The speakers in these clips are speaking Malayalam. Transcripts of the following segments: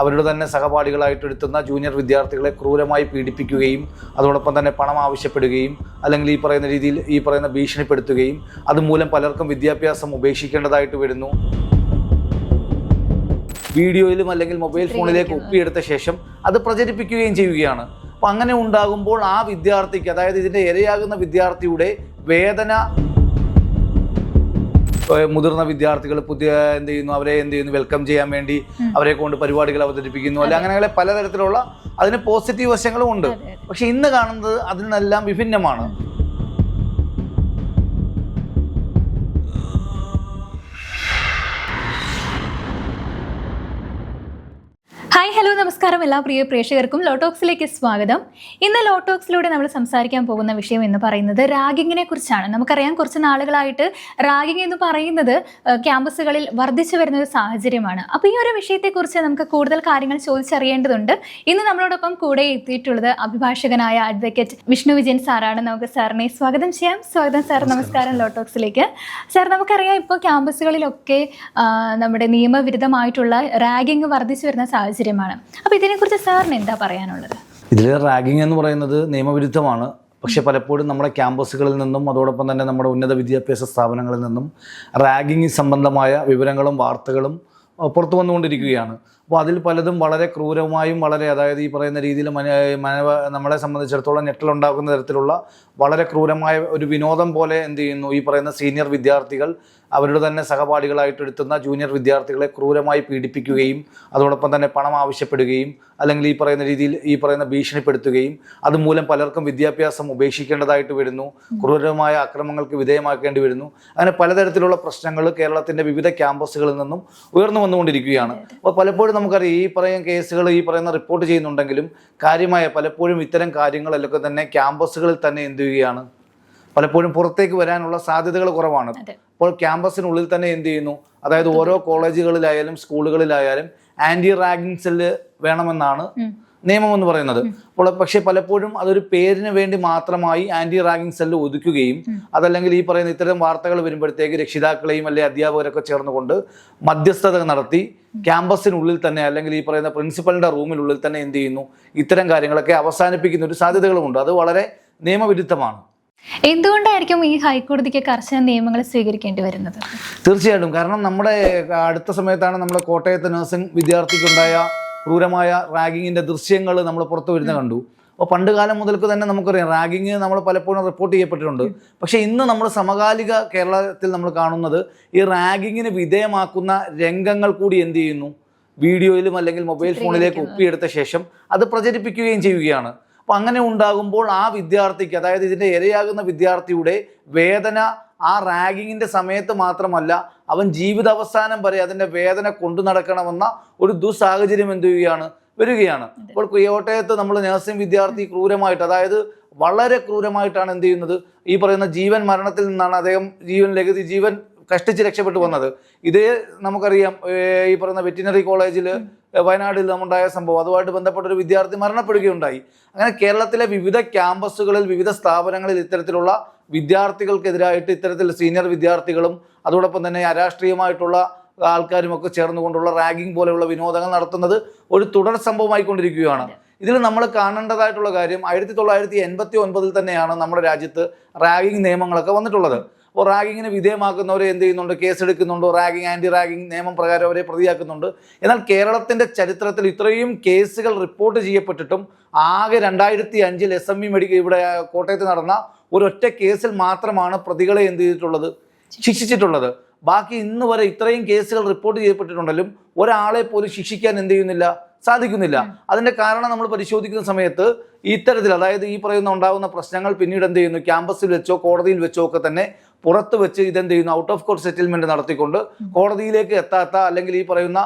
അവരുടെ തന്നെ സഹപാഠികളായിട്ട് എടുത്തുന്ന ജൂനിയർ വിദ്യാർത്ഥികളെ ക്രൂരമായി പീഡിപ്പിക്കുകയും അതോടൊപ്പം തന്നെ പണം ആവശ്യപ്പെടുകയും അല്ലെങ്കിൽ ഈ പറയുന്ന രീതിയിൽ ഈ പറയുന്ന ഭീഷണിപ്പെടുത്തുകയും അതുമൂലം പലർക്കും വിദ്യാഭ്യാസം ഉപേക്ഷിക്കേണ്ടതായിട്ട് വരുന്നു. വീഡിയോയിലും അല്ലെങ്കിൽ മൊബൈൽ ഫോണിലേക്ക് ഒപ്പിയെടുത്ത ശേഷം അത് പ്രചരിപ്പിക്കുകയും ചെയ്യുകയാണ്. അപ്പം അങ്ങനെ ഉണ്ടാകുമ്പോൾ ആ വിദ്യാർത്ഥിക്ക് അതായത് ഇതിന്റെ ഇരയാകുന്ന വിദ്യാർത്ഥിയുടെ വേദന മുതിർന്ന വിദ്യാർത്ഥികൾ പുതിയ എന്ത് ചെയ്യുന്നു അവരെ എന്ത് ചെയ്യുന്നു വെൽക്കം ചെയ്യാൻ വേണ്ടി അവരെ കൊണ്ട് പരിപാടികൾ അവതരിപ്പിക്കുന്നു. അല്ലെ അങ്ങനെ പലതരത്തിലുള്ള അതിന് പോസിറ്റീവ് വശങ്ങളും ഉണ്ട്. പക്ഷെ ഇന്ന് കാണുന്നത് അതിൽ നിന്നെല്ലാം വിഭിന്നമാണ്. ഹായ് ഹലോ നമസ്കാരം എല്ലാ പ്രിയ പ്രേക്ഷകർക്കും ലോട്ടോക്സിലേക്ക് സ്വാഗതം. ഇന്ന് ലോട്ടോക്സിലൂടെ നമ്മൾ സംസാരിക്കാൻ പോകുന്ന വിഷയം എന്ന് പറയുന്നത് റാഗിങ്ങിനെ കുറിച്ചാണ്. നമുക്കറിയാം കുറച്ച് നാളുകളായിട്ട് റാഗിങ് എന്ന് പറയുന്നത് ക്യാമ്പസുകളിൽ വർദ്ധിച്ചു വരുന്ന ഒരു സാഹചര്യമാണ്. അപ്പോൾ ഈ ഒരു വിഷയത്തെക്കുറിച്ച് നമുക്ക് കൂടുതൽ കാര്യങ്ങൾ ചോദിച്ചറിയേണ്ടതുണ്ട്. ഇന്ന് നമ്മളോടൊപ്പം കൂടെ എത്തിയിട്ടുള്ളത് അഭിഭാഷകനായ അഡ്വക്കേറ്റ് വിഷ്ണു വിജയൻ സാറാണ്. നമുക്ക് സാറിനെ സ്വാഗതം ചെയ്യാം. സ്വാഗതം സാർ നമസ്കാരം ലോട്ടോക്സിലേക്ക്. സാർ നമുക്കറിയാം ഇപ്പോൾ ക്യാമ്പസുകളിലൊക്കെ നമ്മുടെ നിയമവിരുദ്ധമായിട്ടുള്ള റാഗിങ് വർദ്ധിച്ചു വരുന്ന സാഹചര്യമാണ് അപ്പോൾ ഇതിനെക്കുറിച്ച് സാറിന് എന്താ പറയാനുള്ളത്? ഇതിൽ റാഗിംഗ് എന്ന് പറയുന്നത് നിയമവിരുദ്ധമാണ്. പക്ഷേ പലപ്പോഴും നമ്മുടെ ക്യാമ്പസുകളിൽ നിന്നും അതോടൊപ്പം തന്നെ നമ്മുടെ ഉന്നത വിദ്യാഭ്യാസ സ്ഥാപനങ്ങളിൽ നിന്നും റാഗിംഗ് സംബന്ധമായ വിവരങ്ങളും വാർത്തകളും പുറത്തു വന്നുകൊണ്ടിരിക്കുകയാണ്. അപ്പോൾ അതിൽ പലതും വളരെ ക്രൂരമായും വളരെ അതായത് ഈ പറയുന്ന രീതിയിൽ മന മനവ നമ്മളെ സംബന്ധിച്ചിടത്തോളം ഞെട്ടലുണ്ടാക്കുന്ന തരത്തിലുള്ള വളരെ ക്രൂരമായ ഒരു വിനോദം പോലെ എന്ത് ചെയ്യുന്നു? ഈ പറയുന്ന സീനിയർ വിദ്യാർത്ഥികൾ അവരുടെ തന്നെ സഹപാഠികളായിട്ട് എടുത്തുന്ന ജൂനിയർ വിദ്യാർത്ഥികളെ ക്രൂരമായി പീഡിപ്പിക്കുകയും അതോടൊപ്പം തന്നെ പണം ആവശ്യപ്പെടുകയും അല്ലെങ്കിൽ ഈ പറയുന്ന രീതിയിൽ ഈ പറയുന്ന ഭീഷണിപ്പെടുത്തുകയും അതുമൂലം പലർക്കും വിദ്യാഭ്യാസം ഉപേക്ഷിക്കേണ്ടതായിട്ട് വരുന്നു. ക്രൂരമായ അക്രമങ്ങൾക്ക് വിധേയമാക്കേണ്ടി വരുന്നു. അങ്ങനെ പലതരത്തിലുള്ള പ്രശ്നങ്ങൾ കേരളത്തിന്റെ വിവിധ ക്യാമ്പസുകളിൽ നിന്നും ഉയർന്നു വന്നുകൊണ്ടിരിക്കുകയാണ്. അപ്പോൾ പലപ്പോഴും നമുക്കറിയാം ഈ പറയുന്ന കേസുകൾ ഈ പറയുന്ന റിപ്പോർട്ട് ചെയ്യുന്നുണ്ടെങ്കിലും കാര്യമായ പലപ്പോഴും ഇത്തരം കാര്യങ്ങളിലൊക്കെ തന്നെ ക്യാമ്പസുകളിൽ തന്നെ എന്ത് ചെയ്യുകയാണ്? പലപ്പോഴും പുറത്തേക്ക് വരാനുള്ള സാധ്യതകൾ കുറവാണ്. അപ്പോൾ ക്യാമ്പസിനുള്ളിൽ തന്നെ എന്ത് ചെയ്യുന്നു? അതായത് ഓരോ കോളേജുകളിലായാലും സ്കൂളുകളിലായാലും ആന്റി റാഗിംഗ് സെല്ല് വേണമെന്നാണ്. നിയമം എന്ന് പറയുന്നത്. അപ്പോൾ പക്ഷേ പലപ്പോഴും അതൊരു പേരിന് വേണ്ടി മാത്രമായി ആന്റി റാഗിങ് സെല്ല് ഒതുക്കുകയും അതല്ലെങ്കിൽ ഈ പറയുന്ന ഇത്തരം വാർത്തകൾ വരുമ്പോഴത്തേക്ക് രക്ഷിതാക്കളെയും അല്ലെങ്കിൽ അധ്യാപകരൊക്കെ ചേർന്നുകൊണ്ട് മധ്യസ്ഥത നടത്തി ക്യാമ്പസിനുള്ളിൽ തന്നെ അല്ലെങ്കിൽ ഈ പറയുന്ന പ്രിൻസിപ്പലിന്റെ റൂമിനുള്ളിൽ തന്നെ എന്ത് ചെയ്യുന്നു? ഇത്തരം കാര്യങ്ങളൊക്കെ അവസാനിപ്പിക്കുന്ന ഒരു സാധ്യതകളുമുണ്ട്. അത് വളരെ നിയമവിരുദ്ധമാണ്. എന്തുകൊണ്ടായിരിക്കും ഈ ഹൈക്കോടതിക്ക് കർശന നിയമങ്ങൾ സ്വീകരിക്കേണ്ടി വരുന്നത്? തീർച്ചയായിട്ടും. കാരണം നമ്മുടെ അടുത്ത സമയത്താണ് നമ്മുടെ കോട്ടയത്ത് നഴ്സിംഗ് വിദ്യാർത്ഥിക്കുണ്ടായ ക്രൂരമായ റാഗിങ്ങിന്റെ ദൃശ്യങ്ങൾ നമ്മൾ പുറത്തു വരുന്ന കണ്ടു. അപ്പോൾ പണ്ട് കാലം മുതൽക്ക് തന്നെ നമുക്കറിയാം റാഗിങ് നമ്മൾ പലപ്പോഴും റിപ്പോർട്ട് ചെയ്യപ്പെട്ടിട്ടുണ്ട്. പക്ഷേ ഇന്ന് നമ്മൾ സമകാലിക കേരളത്തിൽ നമ്മൾ കാണുന്നത് ഈ റാഗിങ്ങിന് വിധേയമാക്കുന്ന രംഗങ്ങൾ കൂടി എന്ത് ചെയ്യുന്നു? വീഡിയോയിലും അല്ലെങ്കിൽ മൊബൈൽ ഫോണിലേക്ക് ഒപ്പിയെടുത്ത ശേഷം അത് പ്രചരിപ്പിക്കുകയും ചെയ്യുകയാണ്. അപ്പോൾ അങ്ങനെ ഉണ്ടാകുമ്പോൾ ആ വിദ്യാർത്ഥിക്ക് അതായത് ഇതിന്റെ ഇരയാകുന്ന വിദ്യാർത്ഥിയുടെ വേദന ആ റാഗിങ്ങിന്റെ സമയത്ത് മാത്രമല്ല അവൻ ജീവിതാവസാനം വരെ അതിന്റെ വേദന കൊണ്ടു നടക്കണമെന്ന ഒരു ദുസ്സാഹചര്യം എന്ത് ചെയ്യുകയാണ്? വരികയാണ്. അപ്പോൾ കോട്ടയത്ത് നമ്മൾ നഴ്സിംഗ് വിദ്യാർത്ഥി ക്രൂരമായിട്ട് അതായത് വളരെ ക്രൂരമായിട്ടാണ് എന്ത് ചെയ്യുന്നത്? ഈ പറയുന്ന ജീവൻ മരണത്തിൽ നിന്നാണ് അദ്ദേഹം ജീവൻ ലഗതി ജീവൻ കഷ്ടിച്ച് രക്ഷപ്പെട്ടു വന്നത്. ഇതേ നമുക്കറിയാം ഈ പറയുന്ന വെറ്റിനറി കോളേജിൽ വയനാട്ടിൽ നമ്മുണ്ടായ സംഭവം. അതുമായിട്ട് ബന്ധപ്പെട്ട ഒരു വിദ്യാർത്ഥി മരണപ്പെടുകയുണ്ടായി. അങ്ങനെ കേരളത്തിലെ വിവിധ ക്യാമ്പസുകളിൽ വിവിധ സ്ഥാപനങ്ങളിൽ ഇത്തരത്തിലുള്ള വിദ്യാർത്ഥികൾക്കെതിരായിട്ട് ഇത്തരത്തിൽ സീനിയർ വിദ്യാർത്ഥികളും അതോടൊപ്പം തന്നെ അരാഷ്ട്രീയമായിട്ടുള്ള ആൾക്കാരുമൊക്കെ ചേർന്നുകൊണ്ടുള്ള റാഗിംഗ് പോലെയുള്ള വിനോദങ്ങൾ നടത്തുന്നത് ഒരു തുടർ സംഭവമായിക്കൊണ്ടിരിക്കുകയാണ്. ഇതിൽ നമ്മൾ കാണേണ്ടതായിട്ടുള്ള കാര്യം ആയിരത്തി തൊള്ളായിരത്തി എൺപത്തി ഒൻപതിൽ തന്നെയാണ് നമ്മുടെ രാജ്യത്ത് റാഗിംഗ് നിയമങ്ങളൊക്കെ വന്നിട്ടുള്ളത്. അപ്പോൾ റാഗിങ്ങിന് വിധേയമാക്കുന്നവരെ എന്ത് ചെയ്യുന്നുണ്ട്? കേസെടുക്കുന്നുണ്ട്. റാഗിങ് ആന്റി റാഗിങ് നിയമം പ്രകാരം അവരെ പ്രതിയാക്കുന്നുണ്ട്. എന്നാൽ കേരളത്തിന്റെ ചരിത്രത്തിൽ ഇത്രയും കേസുകൾ റിപ്പോർട്ട് ചെയ്യപ്പെട്ടിട്ടും ആകെ രണ്ടായിരത്തി അഞ്ചിൽ എസ് എം ഇ മെഡിക്കൽ ഇവിടെ കോട്ടയത്ത് നടന്ന ഒരൊറ്റ കേസിൽ മാത്രമാണ് പ്രതികളെ എന്ത് ചെയ്തിട്ടുള്ളത്? ശിക്ഷിച്ചിട്ടുള്ളത്. ബാക്കി ഇന്ന് വരെ ഇത്രയും കേസുകൾ റിപ്പോർട്ട് ചെയ്യപ്പെട്ടിട്ടുണ്ടെങ്കിലും ഒരാളെ പോലും ശിക്ഷിക്കാൻ എന്ത് ചെയ്യുന്നില്ല? സാധിക്കുന്നില്ല. അതിന്റെ കാരണം നമ്മൾ പരിശോധിക്കുന്ന സമയത്ത് ഇത്തരത്തിൽ അതായത് ഈ പറയുന്ന ഉണ്ടാകുന്ന പ്രശ്നങ്ങൾ പിന്നീട് എന്ത് ചെയ്യുന്നു? ക്യാമ്പസിൽ വെച്ചോ കോടതിയിൽ വെച്ചോ ഒക്കെ തന്നെ പുറത്ത് വെച്ച് ഇതെന്ത് ചെയ്യുന്നു? ഔട്ട് ഓഫ് കോർട്ട് സെറ്റിൽമെന്റ് നടത്തിക്കൊണ്ട് കോടതിയിലേക്ക് എത്താത്ത അല്ലെങ്കിൽ ഈ പറയുന്ന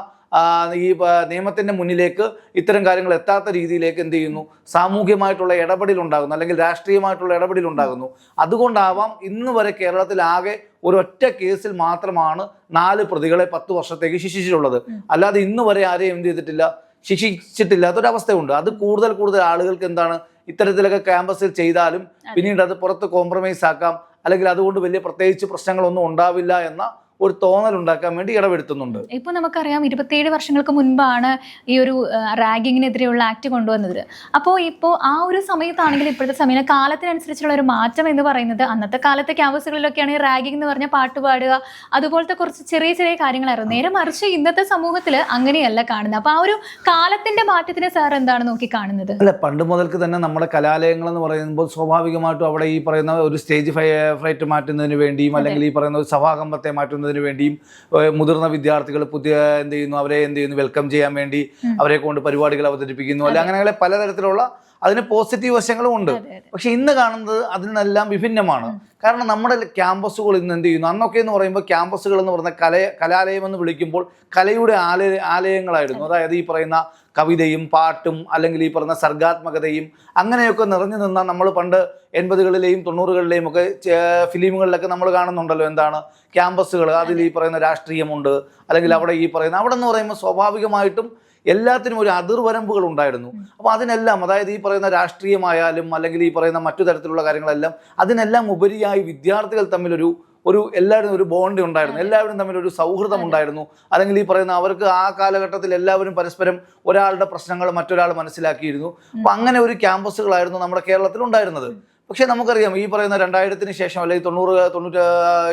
ഈ നിയമത്തിന്റെ നിയമത്തിന്റെ മുന്നിലേക്ക് ഇത്തരം കാര്യങ്ങൾ എത്താത്ത രീതിയിലേക്ക് എന്ത് ചെയ്യുന്നു? സാമൂഹ്യമായിട്ടുള്ള ഇടപെടൽ ഉണ്ടാകുന്നു അല്ലെങ്കിൽ രാഷ്ട്രീയമായിട്ടുള്ള ഇടപെടൽ ഉണ്ടാകുന്നു. അതുകൊണ്ടാവാം ഇന്ന് വരെ കേരളത്തിൽ ആകെ ഒരൊറ്റ കേസിൽ മാത്രമാണ് നാല് പ്രതികളെ പത്ത് വർഷത്തേക്ക് ശിക്ഷിച്ചിട്ടുള്ളത്. അല്ലാതെ ഇന്ന് വരെ ആരെയും എന്ത് ചെയ്തിട്ടില്ല? ശിക്ഷിച്ചിട്ടില്ലാത്തൊരവസ്ഥയുണ്ട്. അത് കൂടുതൽ കൂടുതൽ ആളുകൾക്ക് എന്താണ് ഇത്തരത്തിലൊക്കെ ക്യാമ്പസിൽ ചെയ്താലും പിന്നീട് അത് പുറത്ത് കോംപ്രമൈസ് ആക്കാം അല്ലെങ്കിൽ അതുകൊണ്ട് വലിയ പ്രത്യേകിച്ച് പ്രശ്നങ്ങളൊന്നും ഉണ്ടാവില്ല എന്ന ഒരു തോന്നൽ ഉണ്ടാക്കാൻ വേണ്ടി ഇടപെടുത്തുന്നുണ്ട് ഇപ്പൊ നമുക്കറിയാം ഇരുപത്തിയേഴ് വർഷങ്ങൾക്ക് മുൻപാണ് ഈ ഒരു റാഗിങ്ങിനെതിരെയുള്ള ആക്ട് കൊണ്ടുവന്നത്. അപ്പോ ഇപ്പോ ആ ഒരു സമയത്താണെങ്കിൽ ഇപ്പോഴത്തെ സമയം കാലത്തിനനുസരിച്ചുള്ള ഒരു മാറ്റം എന്ന് പറയുന്നത് അന്നത്തെ കാലത്തെ ക്യാമ്പസുകളിലൊക്കെയാണ് ഈ റാഗിംഗ് എന്ന് പറഞ്ഞ പാട്ട് പാടുക അതുപോലത്തെ കുറച്ച് ചെറിയ ചെറിയ കാര്യങ്ങളായിരുന്നു. നേരെ മറിച്ച് ഇന്നത്തെ സമൂഹത്തിൽ അങ്ങനെയല്ല കാണുന്നത്. അപ്പോൾ ആ ഒരു കാലത്തിന്റെ മാറ്റത്തിനെ സാർ എന്താണ് നോക്കി കാണുന്നത്? അല്ല പണ്ട് മുതൽക്ക് തന്നെ നമ്മുടെ കലാലയങ്ങൾ എന്ന് പറയുമ്പോൾ സ്വാഭാവികമായിട്ടും അവിടെ ഈ പറയുന്ന ഒരു സ്റ്റേജ് ഫ്ലൈറ്റ് മാറ്റുന്നതിന് വേണ്ടിയും അല്ലെങ്കിൽ ഈ പറയുന്ന ഒരു സഭാകമ്പത്തെ മാറ്റുന്നതിന് വേണ്ടിയും മുതിർന്ന വിദ്യാർത്ഥികൾ പുതിയ എന്ത് ചെയ്യുന്നു അവരെ എന്ത് ചെയ്യുന്നു വെൽക്കം ചെയ്യാൻ വേണ്ടി അവരെ കൊണ്ട് പരിപാടികൾ അവതരിപ്പിക്കുന്നു. അല്ലെ അങ്ങനെ പലതരത്തിലുള്ള അതിന് പോസിറ്റീവ് വശങ്ങളും ഉണ്ട്. പക്ഷെ ഇന്ന് കാണുന്നത് അതിനെല്ലാം വിഭിന്നമാണ്. കാരണം നമ്മുടെ ക്യാമ്പസുകൾ ഇന്ന് എന്ത് ചെയ്യുന്നു? അന്നൊക്കെ എന്ന് പറയുമ്പോൾ ക്യാമ്പസുകൾ എന്ന് പറയുന്ന കല കലാലയം എന്ന് വിളിക്കുമ്പോൾ കലയുടെ ആലയ ആലയങ്ങളായിരുന്നു. അതായത് ഈ പറയുന്ന കവിതയും പാട്ടും അല്ലെങ്കിൽ ഈ പറയുന്ന സർഗാത്മകതയും അങ്ങനെയൊക്കെ നിറഞ്ഞു നിന്ന നമ്മൾ പണ്ട് എൺപതുകളിലെയും തൊണ്ണൂറുകളിലെയും ഒക്കെ ഫിലിമുകളിലൊക്കെ നമ്മൾ കാണുന്നുണ്ടല്ലോ എന്താണ്? ക്യാമ്പസുകൾ. അതിൽ ഈ പറയുന്ന രാഷ്ട്രീയമുണ്ട്. അല്ലെങ്കിൽ അവിടെ ഈ പറയുന്ന അവിടെ എന്ന് പറയുമ്പോൾ സ്വാഭാവികമായിട്ടും എല്ലാത്തിനും ഒരു അതിർവരമ്പുകൾ ഉണ്ടായിരുന്നു. അപ്പോൾ അതിനെല്ലാം അതായത് ഈ പറയുന്ന രാഷ്ട്രീയമായാലും അല്ലെങ്കിൽ ഈ പറയുന്ന മറ്റു തരത്തിലുള്ള കാര്യങ്ങളെല്ലാം അതിനെല്ലാം ഉപരിയായി വിദ്യാർത്ഥികൾ തമ്മിലൊരു ഒരു എല്ലാവരും ഒരു ബോണ്ട് ഉണ്ടായിരുന്നു. എല്ലാവരും തമ്മിൽ ഒരു സൗഹൃദം ഉണ്ടായിരുന്നു. അല്ലെങ്കിൽ ഈ പറയുന്ന അവർക്ക് ആ കാലഘട്ടത്തിൽ എല്ലാവരും പരസ്പരം ഒരാളുടെ പ്രശ്നങ്ങൾ മറ്റൊരാൾ മനസ്സിലാക്കിയിരുന്നു. അപ്പം അങ്ങനെ ഒരു ക്യാമ്പസുകളായിരുന്നു നമ്മുടെ കേരളത്തിൽ ഉണ്ടായിരുന്നത്. പക്ഷേ നമുക്കറിയാം ഈ പറയുന്ന രണ്ടായിരത്തിന് ശേഷം അല്ലെങ്കിൽ തൊണ്ണൂറ് തൊണ്ണൂറ്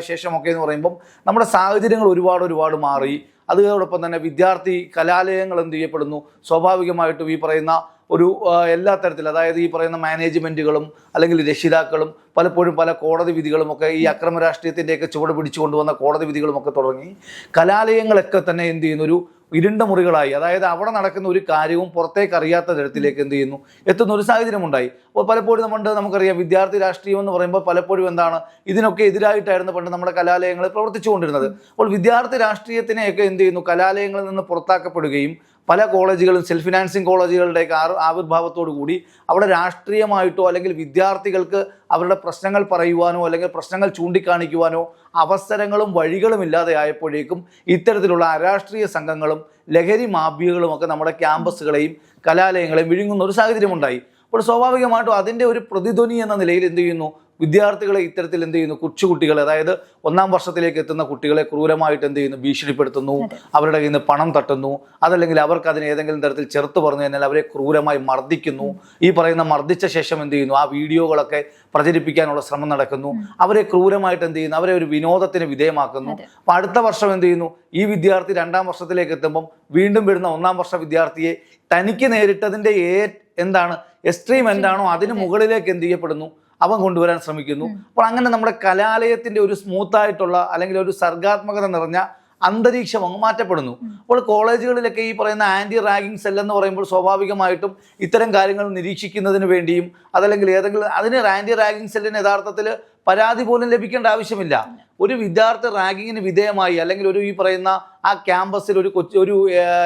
ശേഷമൊക്കെ എന്ന് പറയുമ്പം നമ്മുടെ സാഹചര്യങ്ങൾ ഒരുപാട് ഒരുപാട് മാറി. അതോടൊപ്പം തന്നെ വിദ്യാർത്ഥി കലാലയങ്ങൾ എന്ത് ചെയ്യപ്പെടുന്നു? സ്വാഭാവികമായിട്ടും ഈ പറയുന്ന ഒരു എല്ലാ തരത്തിൽ അതായത് ഈ പറയുന്ന മാനേജ്മെന്റുകളും അല്ലെങ്കിൽ രക്ഷിതാക്കളും പലപ്പോഴും പല കോടതി വിധികളുമൊക്കെ ഈ അക്രമ രാഷ്ട്രീയത്തിന്റെയൊക്കെ ചുവട് പിടിച്ചു കൊണ്ടുവന്ന കോടതി വിധികളുമൊക്കെ തുടങ്ങി. കലാലയങ്ങളൊക്കെ തന്നെ എന്ത് ചെയ്യുന്നു? ഒരു ഇരുണ്ട മുറികളായി. അതായത് അവിടെ നടക്കുന്ന ഒരു കാര്യവും പുറത്തേക്ക് അറിയാത്ത തരത്തിലേക്ക് എന്ത് ചെയ്യുന്നു? എത്തുന്ന ഒരു സാഹചര്യം ഉണ്ടായി അപ്പോൾ പലപ്പോഴും നമ്മുടെ നമുക്കറിയാം വിദ്യാർത്ഥി രാഷ്ട്രീയം എന്ന് പറയുമ്പോൾ പലപ്പോഴും എന്താണ്? ഇതിനൊക്കെ എതിരായിട്ടായിരുന്നു പണ്ട് നമ്മുടെ കലാലയങ്ങൾ പ്രവർത്തിച്ചുകൊണ്ടിരുന്നത്. അപ്പോൾ വിദ്യാർത്ഥി രാഷ്ട്രീയത്തിനെയൊക്കെ എന്ത് ചെയ്യുന്നു? കലാലയങ്ങളിൽ നിന്ന് പുറത്താക്കപ്പെടുകയും പല കോളേജുകളും സെൽഫ് ഫിനാൻസിങ് കോളേജുകളുടെയൊക്കെ ആവിർഭാവത്തോടു കൂടി അവിടെ രാഷ്ട്രീയമായിട്ടോ അല്ലെങ്കിൽ വിദ്യാർത്ഥികൾക്ക് അവരുടെ പ്രശ്നങ്ങൾ പറയുവാനോ അല്ലെങ്കിൽ പ്രശ്നങ്ങൾ ചൂണ്ടിക്കാണിക്കുവാനോ അവസരങ്ങളും വഴികളും ഇല്ലാതെ ആയപ്പോഴേക്കും ഇത്തരത്തിലുള്ള അരാഷ്ട്രീയ സംഘങ്ങളും ലഹരി മാഫിയകളുമൊക്കെ നമ്മുടെ ക്യാമ്പസുകളെയും കലാലയങ്ങളെയും വിഴുങ്ങുന്ന ഒരു സാഹചര്യമുണ്ടായി. അപ്പോൾ സ്വാഭാവികമായിട്ടും അതിന്റെ ഒരു പ്രതിധ്വനി എന്ന നിലയിൽ എന്ത് ചെയ്യുന്നു? വിദ്യാർത്ഥികളെ ഇത്തരത്തിൽ എന്ത് ചെയ്യുന്നു? കൊച്ചുകുട്ടികളെ അതായത് ഒന്നാം വർഷത്തിലേക്ക് എത്തുന്ന കുട്ടികളെ ക്രൂരമായിട്ട് എന്ത് ചെയ്യുന്നു? ഭീഷണിപ്പെടുത്തുന്നു അവരുടെ കയ്യിൽ നിന്ന് പണം തട്ടുന്നു. അതല്ലെങ്കിൽ അവർക്ക് അതിന് ഏതെങ്കിലും തരത്തിൽ ചെറുത്ത് പറഞ്ഞു കഴിഞ്ഞാൽ അവരെ ക്രൂരമായി മർദ്ദിക്കുന്നു. ഈ പറയുന്ന മർദ്ദിച്ച ശേഷം എന്ത് ചെയ്യുന്നു? ആ വീഡിയോകളൊക്കെ പ്രചരിപ്പിക്കാനുള്ള ശ്രമം നടക്കുന്നു. അവരെ ക്രൂരമായിട്ട് എന്ത് ചെയ്യുന്നു? അവരെ ഒരു വിനോദത്തിന് വിധേയമാക്കുന്നു. അപ്പോൾ അടുത്ത വർഷം എന്ത് ചെയ്യുന്നു? ഈ വിദ്യാർത്ഥി രണ്ടാം വർഷത്തിലേക്ക് എത്തുമ്പം വീണ്ടും വരുന്ന ഒന്നാം വർഷ വിദ്യാർത്ഥിയെ തനിക്ക് നേരിട്ടതിന്റെ ഏ എന്താണ്? എക്സ്ട്രീം എന്താണോ അതിന് മുകളിലേക്ക് എന്ത് ചെയ്യപ്പെടുന്നു? അവൻ കൊണ്ടുവരാൻ ശ്രമിക്കുന്നു. അപ്പോൾ അങ്ങനെ നമ്മുടെ കലാലയത്തിന്റെ ഒരു സ്മൂത്തായിട്ടുള്ള അല്ലെങ്കിൽ ഒരു സർഗാത്മകത നിറഞ്ഞ അന്തരീക്ഷം അങ്ങ് മാറ്റപ്പെടുന്നു. അപ്പോൾ കോളേജുകളിലൊക്കെ ഈ പറയുന്ന ആന്റി റാഗിങ് സെൽ എന്ന് പറയുമ്പോൾ സ്വാഭാവികമായിട്ടും ഇത്തരം കാര്യങ്ങൾ നിരീക്ഷിക്കുന്നതിന് വേണ്ടിയും അതല്ലെങ്കിൽ ഏതെങ്കിലും അതിന് ആന്റി റാഗിങ് സെല്ലിന് യഥാർത്ഥത്തിൽ പരാതി പോലും ലഭിക്കേണ്ട ആവശ്യമില്ല. ഒരു വിദ്യാർത്ഥി റാഗിങ്ങിന് വിധേയമായി അല്ലെങ്കിൽ ഒരു ഈ പറയുന്ന ആ ക്യാമ്പസിൽ ഒരു കൊച്ചു ഒരു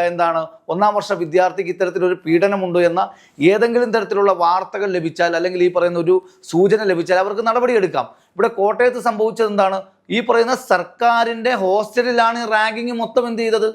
എന്താണ് ഒന്നാം വർഷ വിദ്യാർത്ഥിക്ക് ഇത്തരത്തിലൊരു പീഡനമുണ്ട് എന്ന ഏതെങ്കിലും തരത്തിലുള്ള വാർത്തകൾ ലഭിച്ചാൽ അല്ലെങ്കിൽ ഈ പറയുന്ന ഒരു സൂചന ലഭിച്ചാൽ അവർക്ക് നടപടിയെടുക്കാം. ഇവിടെ കോട്ടയത്ത് സംഭവിച്ചത് എന്താണ്? ഈ പറയുന്ന സർക്കാരിന്റെ ഹോസ്റ്റലിലാണ് ഈ റാങ്കിങ് മൊത്തം എന്ത് ചെയ്തത്?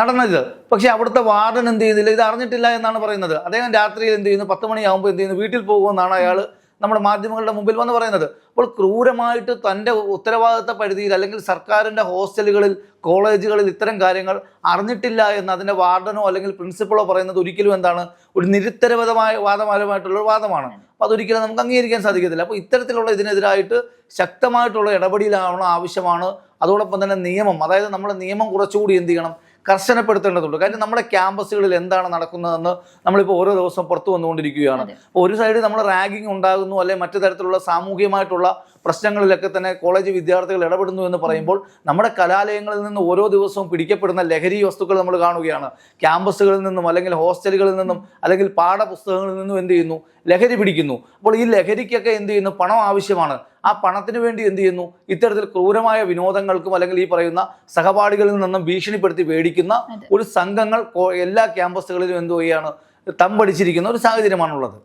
നടന്നത്. പക്ഷെ പക്ഷേ അവിടുത്തെ വാർഡൻ എന്ത് ചെയ്യുന്നില്ല? ഇത് അറിഞ്ഞിട്ടില്ല എന്നാണ് പറയുന്നത്. അദ്ദേഹം രാത്രിയിൽ എന്ത് ചെയ്യുന്നു? പത്ത് മണിയാകുമ്പോൾ എന്ത് ചെയ്യുന്നു? വീട്ടിൽ പോകുമെന്നാണ് അയാൾ നമ്മുടെ മാധ്യമങ്ങളുടെ മുമ്പിൽ വന്ന് പറയുന്നത്. അപ്പോൾ ക്രൂരമായിട്ട് തന്റെ ഉത്തരവാദിത്ത പരിധിയിൽ അല്ലെങ്കിൽ സർക്കാരിന്റെ ഹോസ്റ്റലുകളിൽ കോളേജുകളിൽ ഇത്തരം കാര്യങ്ങൾ അറിഞ്ഞിട്ടില്ല എന്ന് അതിന്റെ വാർഡനോ അല്ലെങ്കിൽ പ്രിൻസിപ്പളോ പറയുന്നത് ഒരിക്കലും എന്താണ്? ഒരു നിരുത്തരവാദമായ വാദപരമായിട്ടുള്ള ഒരു വാദമാണ്. അപ്പോൾ അതൊരിക്കലും നമുക്ക് അംഗീകരിക്കാൻ സാധിക്കത്തില്ല. അപ്പോൾ ഇത്തരത്തിലുള്ള ഇതിനെതിരായിട്ട് ശക്തമായിട്ടുള്ള ഇടപെടലാണ് ആവശ്യമാണ്. അതോടൊപ്പം തന്നെ നിയമം. അതായത് നമ്മൾ നിയമം കുറച്ചുകൂടി എന്ത് ചെയ്യണം? കർശനപ്പെടുത്തേണ്ടതുണ്ട്. കാര്യം നമ്മുടെ ക്യാമ്പസുകളിൽ എന്താണ് നടക്കുന്നതെന്ന് നമ്മളിപ്പോൾ ഓരോ ദിവസം പുറത്തു വന്നുകൊണ്ടിരിക്കുകയാണ്. ഒരു സൈഡിൽ നമ്മൾ റാഗിങ് ഉണ്ടാകുന്നു അല്ലെങ്കിൽ മറ്റു തരത്തിലുള്ള സാമൂഹികമായിട്ടുള്ള പ്രശ്നങ്ങളിലൊക്കെ തന്നെ കോളേജ് വിദ്യാർത്ഥികൾ ഇടപെടുന്നു എന്ന് പറയുമ്പോൾ നമ്മുടെ കലാലയങ്ങളിൽ നിന്ന് ഓരോ ദിവസവും പിടിക്കപ്പെടുന്ന ലഹരി വസ്തുക്കൾ നമ്മൾ കാണുകയാണ്. ക്യാമ്പസുകളിൽ നിന്നും അല്ലെങ്കിൽ ഹോസ്റ്റലുകളിൽ നിന്നും അല്ലെങ്കിൽ പാഠപുസ്തകങ്ങളിൽ നിന്നും എന്ത് ചെയ്യുന്നു? ലഹരി പിടിക്കുന്നു. അപ്പോൾ ഈ ലഹരിക്കൊക്കെ എന്ത് ചെയ്യുന്നു? പണം ആവശ്യമാണ്. ആ പണത്തിന് വേണ്ടി എന്ത് ചെയ്യുന്നു? ഇത്തരത്തിൽ ക്രൂരമായ വിനോദങ്ങൾക്കും അല്ലെങ്കിൽ ഈ പറയുന്ന സഹപാഠികളിൽ നിന്നും ഭീഷണിപ്പെടുത്തി മേടിക്കുന്ന ഒരു സംഘങ്ങൾ എല്ലാ ക്യാമ്പസുകളിലും എന്തു ചെയ്യുകയാണ്? തമ്പടിച്ചിരിക്കുന്ന ഒരു സാഹചര്യമാണുള്ളത്.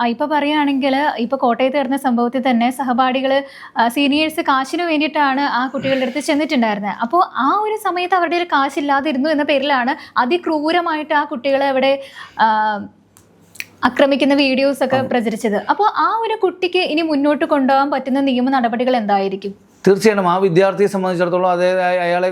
ആ ഇപ്പൊ പറയുകയാണെങ്കിൽ ഇപ്പൊ കോട്ടയത്ത് നടന്ന സംഭവത്തിൽ തന്നെ സഹപാഠികൾ സീനിയേഴ്സ് കാശിന് വേണ്ടിയിട്ടാണ് ആ കുട്ടികളുടെ അടുത്ത് ചെന്നിട്ടുണ്ടായിരുന്നത് അപ്പോൾ ആ ഒരു സമയത്ത് അവരുടെ ഒരു കാശില്ലാതിരുന്നു എന്ന പേരിലാണ് അതിക്രൂരമായിട്ട് ആ കുട്ടികളെ അവിടെ ആക്രമിക്കുന്ന വീഡിയോസ് ഒക്കെ പ്രചരിച്ചത്. അപ്പോൾ ആ ഒരു കുട്ടിക്ക് ഇനി മുന്നോട്ട് കൊണ്ടുപോകാൻ പറ്റുന്ന നിയമ നടപടികൾ എന്തായിരിക്കും? തീർച്ചയായിട്ടും ആ വിദ്യാർത്ഥിയെ സംബന്ധിച്ചിടത്തോളം അതേ അയാളെ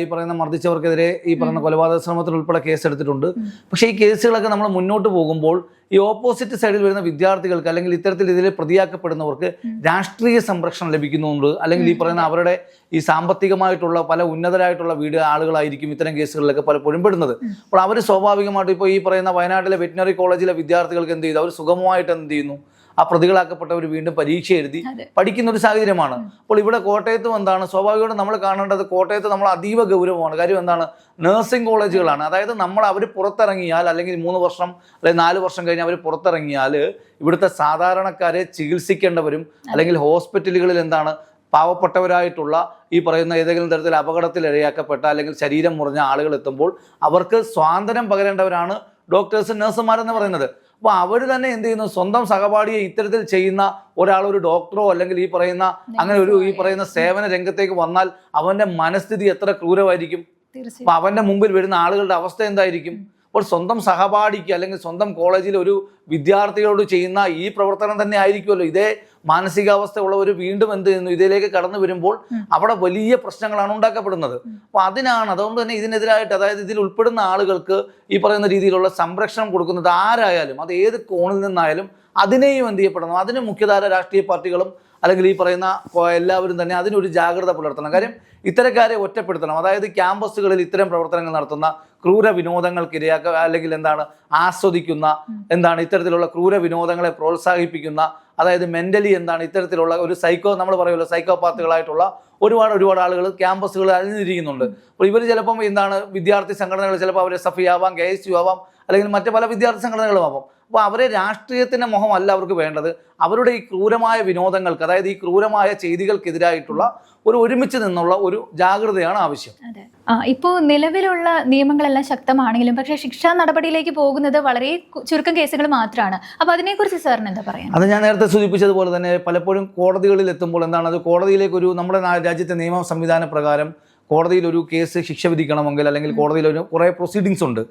ഈ പറയുന്ന മർദ്ദിച്ചവർക്കെതിരെ ഈ പറയുന്ന കൊലപാതക ശ്രമത്തിൽ ഉൾപ്പെടെ കേസ് എടുത്തിട്ടുണ്ട് പക്ഷേ ഈ കേസുകളൊക്കെ നമ്മൾ മുന്നോട്ട് പോകുമ്പോൾ ഈ ഓപ്പോസിറ്റ് സൈഡിൽ വരുന്ന വിദ്യാർത്ഥികൾക്ക് അല്ലെങ്കിൽ ഇത്തരത്തിൽ ഇതിൽ പ്രതിയാക്കപ്പെടുന്നവർക്ക് രാഷ്ട്രീയ സംരക്ഷണം ലഭിക്കുന്നുണ്ട്. അല്ലെങ്കിൽ ഈ പറയുന്ന അവരുടെ ഈ സാമ്പത്തികമായിട്ടുള്ള പല ഉന്നതരായിട്ടുള്ള വീട് ആളുകളായിരിക്കും ഇത്തരം കേസുകളിലൊക്കെ പലപ്പോഴും പെടുന്നത്. അപ്പോൾ അവർ സ്വാഭാവികമായിട്ടും ഇപ്പോൾ ഈ പറയുന്ന വയനാട്ടിലെ വെറ്റിനറി കോളേജിലെ വിദ്യാർത്ഥികൾക്ക് എന്ത് ചെയ്തു? അവർ സുഗമമായിട്ട് എന്ത് ചെയ്യുന്നു? ആ പ്രതികളാക്കപ്പെട്ടവർ വീണ്ടും പരീക്ഷ എഴുതി പഠിക്കുന്ന ഒരു സാഹചര്യമാണ്. അപ്പോൾ ഇവിടെ കോട്ടയത്ത് എന്താണ് സ്വാഭാവികമായിട്ടും നമ്മൾ കാണേണ്ടത് കോട്ടയത്ത് നമ്മൾ അതീവ ഗൗരവമാണ്. കാര്യം എന്താണ് നഴ്സിംഗ് കോളേജുകളാണ് അതായത് നമ്മൾ അവർ പുറത്തിറങ്ങിയാൽ അല്ലെങ്കിൽ മൂന്ന് വർഷം അല്ലെങ്കിൽ നാല് വർഷം കഴിഞ്ഞ് അവർ പുറത്തിറങ്ങിയാൽ ഇവിടുത്തെ സാധാരണക്കാരെ ചികിത്സിക്കേണ്ടവരും അല്ലെങ്കിൽ ഹോസ്പിറ്റലുകളിൽ എന്താണ് പാവപ്പെട്ടവരായിട്ടുള്ള ഈ പറയുന്ന ഏതെങ്കിലും തരത്തിൽ അപകടത്തിൽ ഇരയാക്കപ്പെട്ട അല്ലെങ്കിൽ ശരീരം മുറിഞ്ഞ ആളുകൾ എത്തുമ്പോൾ അവർക്ക് സ്വാതന്ത്ര്യം പകരേണ്ടവരാണ് ഡോക്ടേഴ്സും നഴ്സുമാരെന്ന് പറയുന്നത്. അപ്പോൾ അവർ തന്നെ എന്ത് ചെയ്യുന്നു? സ്വന്തം സഹപാഠിയെ ഇത്തരത്തിൽ ചെയ്യുന്ന ഒരാൾ ഒരു ഡോക്ടറോ അല്ലെങ്കിൽ ഈ പറയുന്ന അങ്ങനെ ഒരു ഈ പറയുന്ന സേവന രംഗത്തേക്ക് വന്നാൽ അവന്റെ മനസ്ഥിതി എത്ര ക്രൂരമായിരിക്കും? അപ്പോൾ അപ്പൊ അവന്റെ മുമ്പിൽ വരുന്ന ആളുകളുടെ അവസ്ഥ എന്തായിരിക്കും? അപ്പോൾ സ്വന്തം സഹപാഠിക്ക് അല്ലെങ്കിൽ സ്വന്തം കോളേജിൽ ഒരു വിദ്യാർത്ഥികളോട് ചെയ്യുന്ന ഈ പ്രവർത്തനം തന്നെ ആയിരിക്കുമല്ലോ. ഇതേ മാനസികാവസ്ഥ ഉള്ളവർ വീണ്ടും എന്ത് ചെയ്യുന്നു? ഇതിലേക്ക് കടന്നു വരുമ്പോൾ അവിടെ വലിയ പ്രശ്നങ്ങളാണ് ഉണ്ടാക്കപ്പെടുന്നത്. അപ്പൊ അതിനാണ് അതുകൊണ്ട് തന്നെ ഇതിനെതിരായിട്ട് അതായത് ഇതിൽ ഉൾപ്പെടുന്ന ആളുകൾക്ക് ഈ പറയുന്ന രീതിയിലുള്ള സംരക്ഷണം കൊടുക്കുന്നത് ആരായാലും അത് ഏത് കോണിൽ നിന്നായാലും അതിനെയും എന്ത് ചെയ്യപ്പെടണം? അതിന് മുഖ്യധാര രാഷ്ട്രീയ പാർട്ടികളും അല്ലെങ്കിൽ ഈ പറയുന്ന എല്ലാവരും തന്നെ അതിനൊരു ജാഗ്രത പുലർത്തണം. കാര്യം ഇത്തരക്കാരെ ഒറ്റപ്പെടുത്തണം. അതായത് ക്യാമ്പസുകളിൽ ഇത്തരം പ്രവർത്തനങ്ങൾ നടത്തുന്ന ക്രൂര വിനോദങ്ങൾക്ക് ഇരയാക്ക അല്ലെങ്കിൽ എന്താണ് ആസ്വദിക്കുന്ന എന്താണ് ഇത്തരത്തിലുള്ള ക്രൂര വിനോദങ്ങളെ പ്രോത്സാഹിപ്പിക്കുന്ന അതായത് മെന്റലി എന്താണ് ഇത്തരത്തിലുള്ള ഒരു സൈക്കോ നമ്മൾ പറയുമല്ലോ സൈക്കോപാത്തുകളായിട്ടുള്ള ഒരുപാട് ഒരുപാട് ആളുകൾ ക്യാമ്പസുകൾ അഴിഞ്ഞിരിക്കുന്നുണ്ട് അപ്പോൾ ഇവർ ചിലപ്പം എന്താണ് വിദ്യാർത്ഥി സംഘടനകൾ ചിലപ്പോൾ അവർ എസ് എഫ് ആവാം കെ എസ് യു ആവാം അല്ലെങ്കിൽ മറ്റ് പല വിദ്യാർത്ഥി സംഘടനകളും ആവാം. അപ്പോൾ അവരെ രാഷ്ട്രീയത്തിന്റെ മുഖമല്ല അവർക്ക് വേണ്ടത്. അവരുടെ ഈ ക്രൂരമായ വിനോദങ്ങൾക്ക് അതായത് ഈ ക്രൂരമായ ചെയ്തികൾക്കെതിരായിട്ടുള്ള ഒരു ഒരുമിച്ച് നിന്നുള്ള ഒരു ജാഗ്രതയാണ് ആവശ്യം. ഇപ്പോൾ നിലവിലുള്ള നിയമങ്ങളെല്ലാം ശക്തമാണെങ്കിലും പക്ഷേ ശിക്ഷാ നടപടിയിലേക്ക് പോകുന്നത് വളരെ ചുരുക്കം കേസുകൾ മാത്രമാണ്. അപ്പോൾ അതിനെക്കുറിച്ച് സാറിന് എന്താ പറയാൻ അത് ഞാൻ നേരത്തെ സൂചിപ്പിച്ചതുപോലെ തന്നെ പലപ്പോഴും കോടതികളിൽ എത്തുമ്പോൾ എന്താണ് അത് കോടതിയിലേക്ക് ഒരു നമ്മുടെ രാജ്യത്തെ നിയമ സംവിധാന പ്രകാരം കോടതിയിൽ ഒരു കേസ് ശിക്ഷ വിധിക്കണമെങ്കിൽ അല്ലെങ്കിൽ കോടതിയിൽ ഒരു കുറേ പ്രൊസീഡിങ്സ് ഉണ്ട്.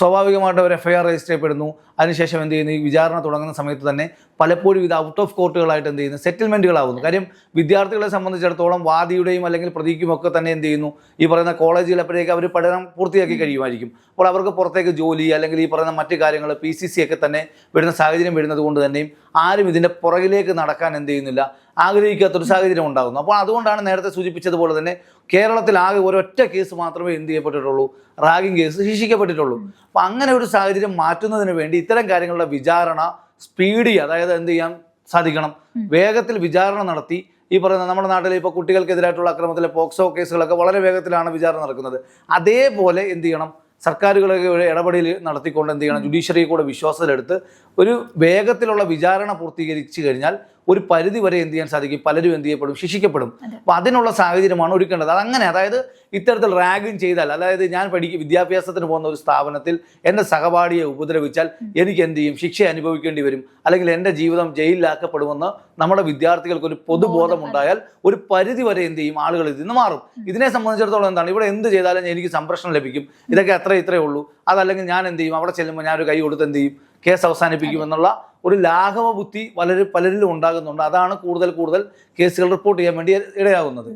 സ്വാഭാവികമായിട്ട് ഒരു എഫ്ഐആർ രജിസ്റ്റർ ചെയ്യപ്പെടുന്നു. അതിനുശേഷം എന്ത് ചെയ്യുന്നു? ഈ വിചാരണ തുടങ്ങുന്ന സമയത്ത് തന്നെ പലപ്പോഴും ഇത് ഔട്ട് ഓഫ് കോർട്ടുകളായിട്ട് എന്ത് ചെയ്യുന്നു? സെറ്റിൽമെന്റുകളാവുന്നു കാര്യം വിദ്യാർത്ഥികളെ സംബന്ധിച്ചിടത്തോളം വാദിയുടെയും അല്ലെങ്കിൽ പ്രതിക്കും ഒക്കെ തന്നെ എന്ത് ചെയ്യുന്നു? ഈ പറയുന്ന കോളേജിൽ അപ്പോഴേക്ക് അവർ പഠനം പൂർത്തിയാക്കി കഴിയുമായിരിക്കും. അപ്പോൾ അവർക്ക് പുറത്തേക്ക് ജോലി അല്ലെങ്കിൽ ഈ പറയുന്ന മറ്റു കാര്യങ്ങൾ പി സി സി ഒക്കെ തന്നെ വരുന്ന സാഹചര്യം വരുന്നത് കൊണ്ട് തന്നെയും ആരും ഇതിന്റെ പുറകിലേക്ക് നടക്കാൻ എന്ത് ചെയ്യുന്നില്ല. ആഗ്രഹിക്കാത്തൊരു സാഹചര്യം ഉണ്ടാകുന്നു. അപ്പോൾ അതുകൊണ്ടാണ് നേരത്തെ സൂചിപ്പിച്ചതുപോലെ തന്നെ കേരളത്തിൽ ആകെ ഒരൊറ്റ കേസ് മാത്രമേ എന്ത് ചെയ്യപ്പെട്ടിട്ടുള്ളൂ? Ragging case ശിക്ഷിക്കപ്പെട്ടിട്ടുള്ളൂ. അപ്പോൾ അങ്ങനെ ഒരു സാഹചര്യം മാറ്റുന്നതിന് വേണ്ടി ഇത്തരം കാര്യങ്ങളുടെ വിചാരണ സ്പീഡി അതായത് എന്ത് ചെയ്യാൻ സാധിക്കണം? വേഗത്തിൽ വിചാരണ നടത്തി. ഈ പറയുന്ന നമ്മുടെ നാട്ടിൽ ഇപ്പോൾ കുട്ടികൾക്കെതിരായിട്ടുള്ള അക്രമത്തിലെ പോക്സോ കേസുകളൊക്കെ വളരെ വേഗത്തിലാണ് വിചാരണ നടക്കുന്നത്. അതേപോലെ എന്ത് ചെയ്യണം? സർക്കാരുകളൊക്കെ ഒരു ഇടപെടൽ നടത്തിക്കൊണ്ട് എന്ത് ചെയ്യണം? ജുഡീഷ്യറിയെ കൂടെ വിശ്വാസത്തിലെടുത്ത് ഒരു വേഗത്തിലുള്ള വിചാരണ പൂർത്തീകരിച്ചു കഴിഞ്ഞാൽ ഒരു പരിധി വരെ എന്ത് ചെയ്യാൻ സാധിക്കും? പലരും എന്ത് ചെയ്യപ്പെടും? ശിക്ഷിക്കപ്പെടും. അപ്പൊ അപ്പോൾ അതിനുള്ള സാഹചര്യമാണ് ഒരുക്കേണ്ടത്. അതങ്ങനെ അതായത് ഇത്തരത്തിൽ റാഗിങ് ചെയ്താൽ അതായത് ഞാൻ പഠിക്കും വിദ്യാഭ്യാസത്തിന് പോകുന്ന ഒരു സ്ഥാപനത്തിൽ എന്റെ സഹപാഠിയെ ഉപദ്രവിച്ചാൽ എനിക്ക് എന്ത് ചെയ്യും? ശിക്ഷ അനുഭവിക്കേണ്ടി വരും. അല്ലെങ്കിൽ എന്റെ ജീവിതം ജയിലിലാക്കപ്പെടുമെന്ന് നമ്മുടെ വിദ്യാർത്ഥികൾക്ക് ഒരു പൊതുബോധം ഉണ്ടായാൽ ഒരു പരിധി വരെ എന്ത് ചെയ്യും? ആളുകൾ ഇതിൽ നിന്ന് മാറും. ഇതിനെ സംബന്ധിച്ചിടത്തോളം എന്താണ്? ഇവിടെ എന്ത് ചെയ്താലും എനിക്ക് സംരക്ഷണം ലഭിക്കും. ഇതൊക്കെ അത്ര ഇത്രയേ ഉള്ളൂ. അതല്ലെങ്കിൽ ഞാൻ എന്ത് ചെയ്യും? അവിടെ ചെല്ലുമ്പോൾ ഞാൻ ഒരു കൈ കൊടുത്ത് എന്ത് ചെയ്യും? കേസ് അവസാനിപ്പിക്കും എന്നുള്ള ഒരു ലാഘവ ബുദ്ധി വളരെ പലരിലും ഉണ്ടാകുന്നുണ്ട്. അതാണ് കൂടുതൽ കൂടുതൽ കേസുകൾ റിപ്പോർട്ട് ചെയ്യാൻ വേണ്ടി ഇടയാകുന്നത്.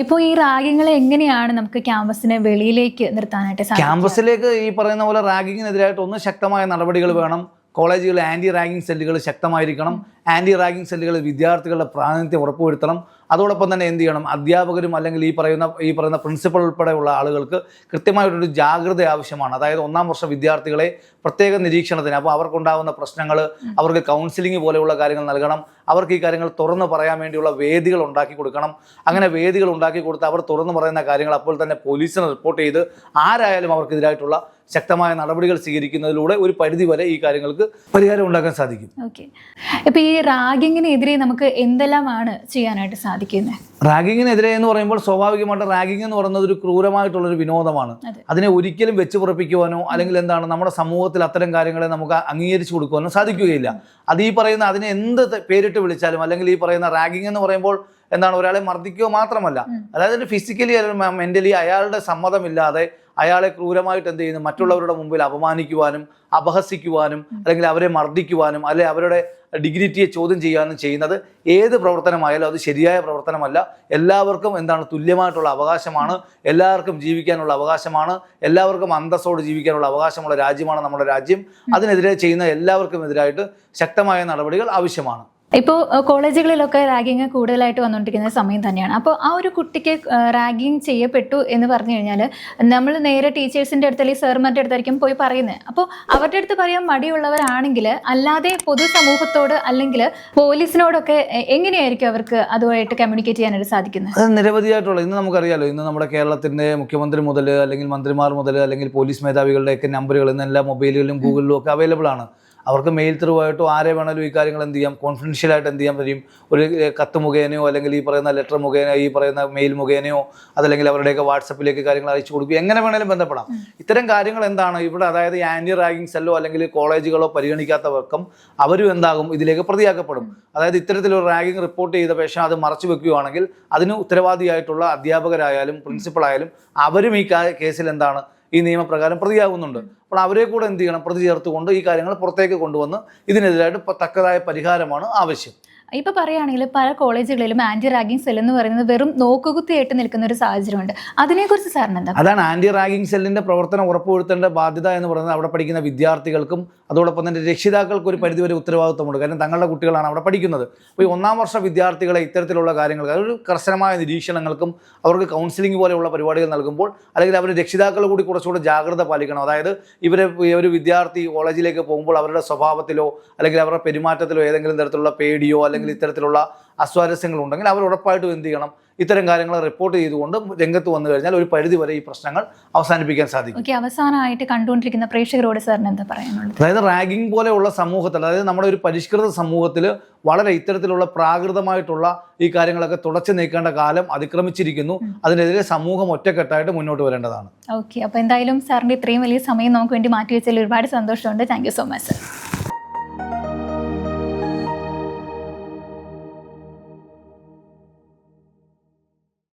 ഇപ്പോൾ ഈ റാഗിങ്ങളെ എങ്ങനെയാണ് നമുക്ക് ക്യാമ്പസിനെ വെളിയിലേക്ക് നിർത്താനായിട്ട് ക്യാമ്പസിലേക്ക് ഈ പറയുന്ന പോലെ റാഗിങ്ങിനെതിരായിട്ട് ഒന്ന് ശക്തമായ നടപടികൾ വേണം. കോളേജുകളിൽ ആന്റി റാഗിങ് സെല്ലുകൾ ശക്തമായിരിക്കണം. ആന്റി റാഗിങ് സെല്ലുകളിൽ വിദ്യാർത്ഥികളുടെ പ്രാതിനിധ്യം ഉറപ്പുവരുത്തണം. അതോടൊപ്പം തന്നെ എന്ത് ചെയ്യണം? അധ്യാപകരും അല്ലെങ്കിൽ ഈ പറയുന്ന ഈ പറയുന്ന പ്രിൻസിപ്പൽ ഉൾപ്പെടെയുള്ള ആളുകൾക്ക് കൃത്യമായിട്ടൊരു ജാഗ്രത ആവശ്യമാണ്. അതായത് ഒന്നാം വർഷ വിദ്യാർത്ഥികളെ പ്രത്യേക നിരീക്ഷണത്തിന് അപ്പോൾ അവർക്കുണ്ടാകുന്ന പ്രശ്നങ്ങൾ അവർക്ക് കൗൺസിലിംഗ് പോലെയുള്ള കാര്യങ്ങൾ നൽകണം. അവർക്ക് ഈ കാര്യങ്ങൾ തുറന്നു പറയാൻ വേണ്ടിയുള്ള വേദികൾ ഉണ്ടാക്കി കൊടുക്കണം. അങ്ങനെ വേദികൾ ഉണ്ടാക്കി കൊടുത്ത് അവർ തുറന്നു പറയുന്ന കാര്യങ്ങൾ അപ്പോൾ തന്നെ പോലീസിന് റിപ്പോർട്ട് ചെയ്ത് ആരായാലും അവർക്കെതിരായിട്ടുള്ള ശക്തമായ നടപടികൾ സ്വീകരിക്കുന്നതിലൂടെ ഒരു പരിധി വരെ ഈ കാര്യങ്ങൾക്ക് പരിഹാരം ഉണ്ടാക്കാൻ സാധിക്കും. ഓക്കെ ഇപ്പൊ ഈ റാഗിങ്ങിനെതിരെ നമുക്ക് എന്തെല്ലാമാണ് ചെയ്യാനായിട്ട് സാധിക്കുന്നത്? റാഗിങ്ങിനെതിരെ എന്ന് പറയുമ്പോൾ സ്വാഭാവികമായിട്ട് റാഗിങ് എന്ന് പറയുന്നത് ഒരു ക്രൂരമായിട്ടുള്ളൊരു വിനോദമാണ്. അതിനെ ഒരിക്കലും വെച്ച് പുറപ്പിക്കുവാനോ അല്ലെങ്കിൽ എന്താണ് നമ്മുടെ സമൂഹത്തിൽ അത്തരം കാര്യങ്ങളെ നമുക്ക് അംഗീകരിച്ചു കൊടുക്കുവാനോ സാധിക്കുകയില്ല. അത് ഈ പറയുന്ന അതിനെ എന്ത് പേരിട്ട് വിളിച്ചാലും അല്ലെങ്കിൽ ഈ പറയുന്ന റാഗിങ് എന്ന് പറയുമ്പോൾ എന്താണ് ഒരാളെ മർദ്ദിക്കുക മാത്രമല്ല. അതായത് ഫിസിക്കലി അല്ലെങ്കിൽ മെന്റലി അയാളുടെ സമ്മതമില്ലാതെ അയാളെ ക്രൂരമായിട്ട് എന്ത് ചെയ്യുന്നു? മറ്റുള്ളവരുടെ മുമ്പിൽ അപമാനിക്കുവാനും അപഹസിക്കുവാനും അല്ലെങ്കിൽ അവരെ മർദ്ദിക്കുവാനും അല്ലെ അവരുടെ ഡിഗ്നിറ്റിയെ ചോദ്യം ചെയ്യാനും ചെയ്യുന്നത് ഏത് പ്രവർത്തനമായാലും അത് ശരിയായ പ്രവർത്തനമല്ല. എല്ലാവർക്കും എന്താണ് തുല്യമായിട്ടുള്ള അവകാശമാണ്. എല്ലാവർക്കും ജീവിക്കാനുള്ള അവകാശമാണ്. എല്ലാവർക്കും അന്തസ്സോട് ജീവിക്കാനുള്ള അവകാശമുള്ള രാജ്യമാണ് നമ്മുടെ രാജ്യം. അതിനെതിരെ ചെയ്യുന്ന എല്ലാവർക്കും എതിരായിട്ട് ശക്തമായ നടപടികൾ ആവശ്യമാണ്. ഇപ്പോൾ കോളേജുകളിലൊക്കെ റാഗിങ് കൂടുതലായിട്ട് വന്നുകൊണ്ടിരിക്കുന്ന സമയം തന്നെയാണ്. അപ്പോൾ ആ ഒരു കുട്ടിക്ക് റാഗിങ് ചെയ്യപ്പെട്ടു എന്ന് പറഞ്ഞു കഴിഞ്ഞാൽ നമ്മൾ നേരെ ടീച്ചേഴ്സിന്റെ അടുത്ത് അല്ലെങ്കിൽ സാർമാരുടെ അടുത്തായിരിക്കും പോയി പറയുന്നത് അപ്പോൾ അവരുടെ അടുത്ത് പറയാൻ മടിയുള്ളവരാണെങ്കിൽ അല്ലാതെ പൊതുസമൂഹത്തോട് അല്ലെങ്കിൽ പോലീസിനോടൊക്കെ എങ്ങനെയായിരിക്കും അവർക്ക് അതുമായിട്ട് കമ്മ്യൂണിക്കേറ്റ് ചെയ്യാനായിട്ട് സാധിക്കുന്നത്? നിരവധിയായിട്ടുള്ള ഇന്ന് നമുക്കറിയാലോ ഇന്ന് നമ്മുടെ കേരളത്തിന്റെ മുഖ്യമന്ത്രി മുതൽ അല്ലെങ്കിൽ മന്ത്രിമാർ മുതൽ അല്ലെങ്കിൽ പോലീസ് മേധാവികളുടെയൊക്കെ നമ്പറുകൾ ഇന്ന് എല്ലാ മൊബൈലുകളിലും ഗൂഗിളിലും ഒക്കെ അവൈലബിൾ ആണ്. അവർക്ക് മെയിൽ ത്രൂ ആയിട്ടോ ആരെ വേണമെങ്കിലും ഈ കാര്യങ്ങൾ എന്ത് ചെയ്യാം? കോൺഫിഡൻഷ്യൽ ആയിട്ട് എന്ത് ചെയ്യാൻ കഴിയും ഒരു കത്ത് മുഖേനയോ അല്ലെങ്കിൽ ഈ പറയുന്ന ലെറ്റർ മുഖേനയോ ഈ പറയുന്ന മെയിൽ മുഖേനയോ അതല്ലെങ്കിൽ അവരുടെയൊക്കെ വാട്സപ്പിലേക്ക് കാര്യങ്ങൾ അയച്ചു കൊടുക്കുക എങ്ങനെ വേണമെങ്കിലും ബന്ധപ്പെടാം. ഇത്തരം കാര്യങ്ങൾ എന്താണ്? ഇവിടെ അതായത് ആന്റി റാഗിങ് സെല്ലോ അല്ലെങ്കിൽ കോളേജുകളോ പരിഗണിക്കാത്തവർക്കും അവരും എന്താകും? ഇതിലേക്ക് പ്രതിയാക്കപ്പെടും. അതായത് ഇത്തരത്തിലൊരു റാഗിങ് റിപ്പോർട്ട് ചെയ്ത പക്ഷേ അത് മറച്ചു വെക്കുകയാണെങ്കിൽ അതിന് ഉത്തരവാദിയായിട്ടുള്ള അധ്യാപകരായാലും പ്രിൻസിപ്പളായാലും അവരും ഈ കേസിൽ എന്താണ്? ഈ നിയമപ്രകാരം പ്രതിയാകുന്നുണ്ട്. അപ്പോൾ അവരെ കൂടെ എന്ത് ചെയ്യണം? പ്രതി ചേർത്തുകൊണ്ട് ഈ കാര്യങ്ങൾ പുറത്തേക്ക് കൊണ്ടുവന്ന് ഇതിനെതിരായിട്ട് തക്കതായ പരിഹാരമാണ് ആവശ്യം. ഇപ്പൊ പറയുകയാണെങ്കിൽ പല കോളേജുകളിലും ആന്റി റാഗിംഗ് സെൽ എന്ന് പറയുന്നത് വെറും നോക്കുകുത്തിയായിട്ട് നിൽക്കുന്ന ഒരു സാഹചര്യമുണ്ട്. അതിനെക്കുറിച്ച് സാറിന് എന്താ? അതാണ് ആന്റി റാഗിംഗ് സെല്ലിന്റെ പ്രവർത്തനം ഉറപ്പുവരുത്തേണ്ട ബാധ്യത എന്ന് പറയുന്നത് അവിടെ പഠിക്കുന്ന വിദ്യാർത്ഥികൾക്കും അതോടൊപ്പം തന്നെ രക്ഷിതാക്കൾക്ക് ഒരു പരിധിവരെ ഉത്തരവാദിത്വമുണ്ട്. കാരണം തങ്ങളുടെ കുട്ടികളാണ് അവിടെ പഠിക്കുന്നത്. അപ്പോൾ ഈ ഒന്നാം വർഷ വിദ്യാർത്ഥികളെ ഇത്തരത്തിലുള്ള കാര്യങ്ങൾ അതൊരു കർശനമായ നിരീക്ഷണങ്ങൾക്കും അവർക്ക് കൗൺസിലിംഗ് പോലെയുള്ള പരിപാടികൾ നൽകുമ്പോൾ അല്ലെങ്കിൽ അവർ രക്ഷിതാക്കൾ കൂടി കുറച്ചുകൂടെ ജാഗ്രത പാലിക്കണം. അതായത് ഇവരെ ഒരു വിദ്യാർത്ഥി കോളേജിലേക്ക് പോകുമ്പോൾ അവരുടെ സ്വഭാവത്തിലോ അല്ലെങ്കിൽ അവരുടെ പെരുമാറ്റത്തിലോ ഏതെങ്കിലും തരത്തിലുള്ള പേടിയോ അല്ലെങ്കിൽ ഇത്തരത്തിലുള്ള അസ്വാരസ്യങ്ങൾ ഉണ്ടെങ്കിൽ അവർ ഉറപ്പായിട്ടും എന്ത് ചെയ്യണം? ഇത്തരം കാര്യങ്ങൾ റിപ്പോർട്ട് ചെയ്തുകൊണ്ട് രംഗത്ത് വന്നു കഴിഞ്ഞാൽ ഒരു പരിധി വരെ ഈ പ്രശ്നങ്ങൾ അവസാനിപ്പിക്കാൻ സാധിക്കും. അവസാനമായിട്ട് കണ്ടുകൊണ്ടിരിക്കുന്ന പ്രേക്ഷകരോട് സാറിന് എന്താ പറയാനുള്ളത്? അതായത് റാഗിംഗ് പോലെയുള്ള സമൂഹത്തിൽ അതായത് നമ്മുടെ ഒരു പരിഷ്കൃത സമൂഹത്തിൽ വളരെ ഇത്തരത്തിലുള്ള പ്രാകൃതമായിട്ടുള്ള ഈ കാര്യങ്ങളൊക്കെ തുടച്ചു നീക്കേണ്ട കാലം അതിക്രമിച്ചിരിക്കുന്നു. അതിനെതിരെ സമൂഹം ഒറ്റക്കെട്ടായിട്ട് മുന്നോട്ട് വരേണ്ടതാണ്. ഓക്കെ അപ്പോൾ എന്തായാലും സാറിന്റെ ഇത്രയും വലിയ സമയം നമുക്ക് വേണ്ടി മാറ്റി വെച്ചതിൽ ഒരുപാട് സന്തോഷമുണ്ട്. Thank so much sir.